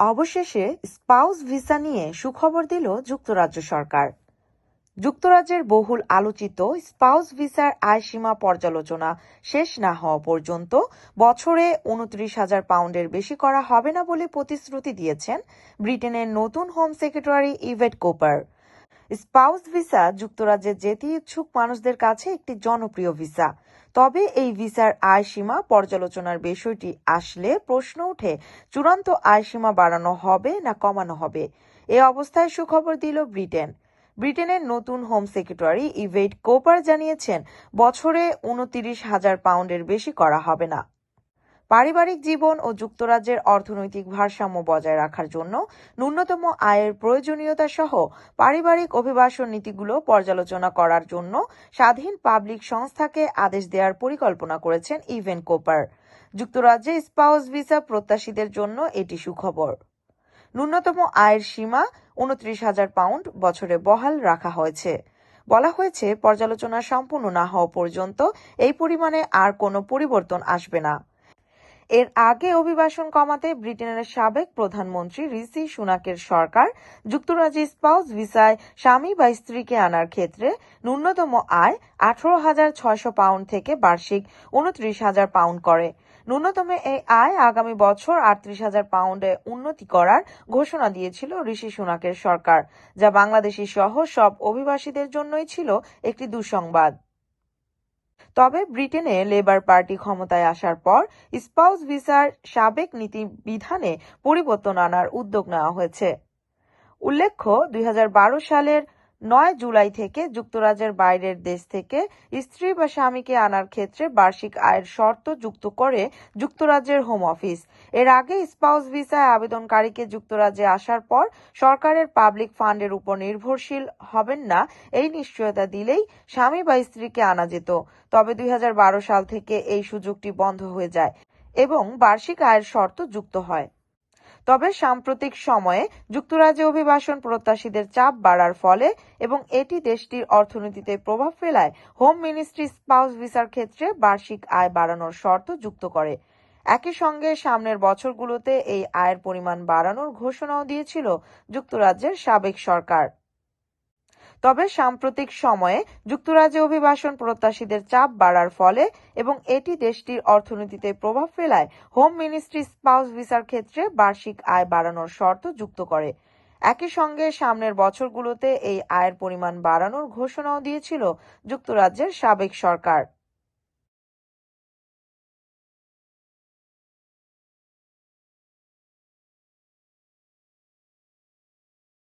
অবশেষে spouse visa নিয়ে সুখবর দিল যুক্তরাজ্য সরকার। যুক্তরাজ্যের বহুল আলোচিত স্পাউস ভিসার আয়সীমা পর্যালোচনা শেষ না হওয়া পর্যন্ত বছরে উনত্রিশ হাজার পাউন্ডের বেশি করা হবে না বলে প্রতিশ্রুতি দিয়েছেন ব্রিটেনের নতুন home secretary Yvette Cooper. Spouse visa যুক্তরাজ্যে যেতে ইচ্ছুক মানুষদের কাছে একটি জনপ্রিয় ভিসা। তবে এই ভিসার আয়সীমা পর্যালোচনার বিষয়টি আসলে প্রশ্ন উঠে, চূড়ান্ত আয়সীমা বাড়ানো হবে না কমানো হবে? এ অবস্থায় সুখবর দিল ব্রিটেন। ব্রিটেনের নতুন হোম সেক্রেটারি ইভেট কোপার জানিয়েছেন, বছরে উনতিরিশ হাজার পাউন্ডের বেশি করা হবে না। পারিবারিক জীবন ও যুক্তরাজ্যের অর্থনৈতিক ভারসাম্য বজায় রাখার জন্য ন্যূনতম আয়ের প্রয়োজনীয়তা সহ পারিবারিক অভিবাসন নীতিগুলো পর্যালোচনা করার জন্য স্বাধীন পাবলিক সংস্থাকে আদেশ দেওয়ার পরিকল্পনা করেছেন ইভেন কোপার। যুক্তরাজ্যে স্পাউস ভিসা প্রত্যাশীদের জন্য এটি সুখবর। ন্যূনতম আয়ের সীমা উনত্রিশ হাজার পাউন্ড বছরে বহাল রাখা হয়েছে। বলা হয়েছে, পর্যালোচনা সম্পূর্ণ না হওয়া পর্যন্ত এই পরিমাণে আর কোনো পরিবর্তন আসবে না। এর আগে অভিবাসন কমাতে ব্রিটেনের সাবেক প্রধানমন্ত্রী ঋষি সুনাকের সরকার যুক্তরাজ্যে স্পাউস ভিসায় স্বামী বা স্ত্রীকে আনার ক্ষেত্রে ন্যূনতম আয় আঠারো হাজার ছয়শো পাউন্ড থেকে বার্ষিক উনত্রিশ হাজার পাউন্ড করে। ন্যূনতম এই আয় আগামী বছর আটত্রিশ হাজার পাউন্ডে উন্নতি করার ঘোষণা দিয়েছিল ঋষি সুনাকের সরকার, যা বাংলাদেশি সহ সব অভিবাসীদের জন্যই ছিল একটি দুঃসংবাদ। তবে ব্রিটেনে লেবার পার্টি ক্ষমতায় আসার পর স্পাউস ভিসার সাবেক নীতি বিধানে পরিবর্তন আনার উদ্যোগ নেওয়া হয়েছে। উল্লেখ্য, দুই হাজার বারো সালের নয় জুলাই থেকে যুক্তরাজ্যের বাইরের দেশ থেকে স্ত্রী বা স্বামীকে আনার ক্ষেত্রে বার্ষিক আয়ের শর্ত যুক্ত করে যুক্তরাজ্যের হোম অফিস। এর আগে স্পাউস ভিসায় আবেদনকারীকে যুক্তরাজ্যে আসার পর সরকারের পাবলিক ফান্ডের উপর নির্ভরশীল হবেন না, এই নিশ্চয়তা দিলেই স্বামী বা স্ত্রীকে আনা যেত। তবে দুই হাজার বারো সাল থেকে এই সুযোগটি বন্ধ হয়ে যায় এবং বার্ষিক আয়ের শর্ত যুক্ত হয়। তবে সাম্প্রতিক সময়ে যুক্তরাজ্যে অভিবাসন প্রত্যাশীদের চাপ বাড়ার ফলে এবং এটি দেশটির অর্থনীতিতে প্রভাব ফেলায় হোম মিনিস্ট্রি স্পাউস ভিসার ক্ষেত্রে বার্ষিক আয় বাড়ানোর শর্ত যুক্ত করে। একই সঙ্গে সামনের বছরগুলোতে এই আয়ের পরিমাণ বাড়ানোর ঘোষণাও দিয়েছিল যুক্তরাজ্যের সাবেক সরকার। তবে সাম্প্রতিক সময়ে যুক্তরাজ্যে অভিবাসন প্রত্যাশীদের চাপ বাড়ার ফলে এবং এটি দেশটির অর্থনীতিতে প্রভাব ফেলায় হোম মিনিস্ট্রি স্পাউস ভিসার ক্ষেত্রে বার্ষিক আয় বাড়ানোর শর্ত যুক্ত করে। একই সঙ্গে সামনের বছরগুলোতে এই আয়ের পরিমাণ বাড়ানোর ঘোষণাও দিয়েছিল যুক্তরাজ্যের সাবেক সরকার।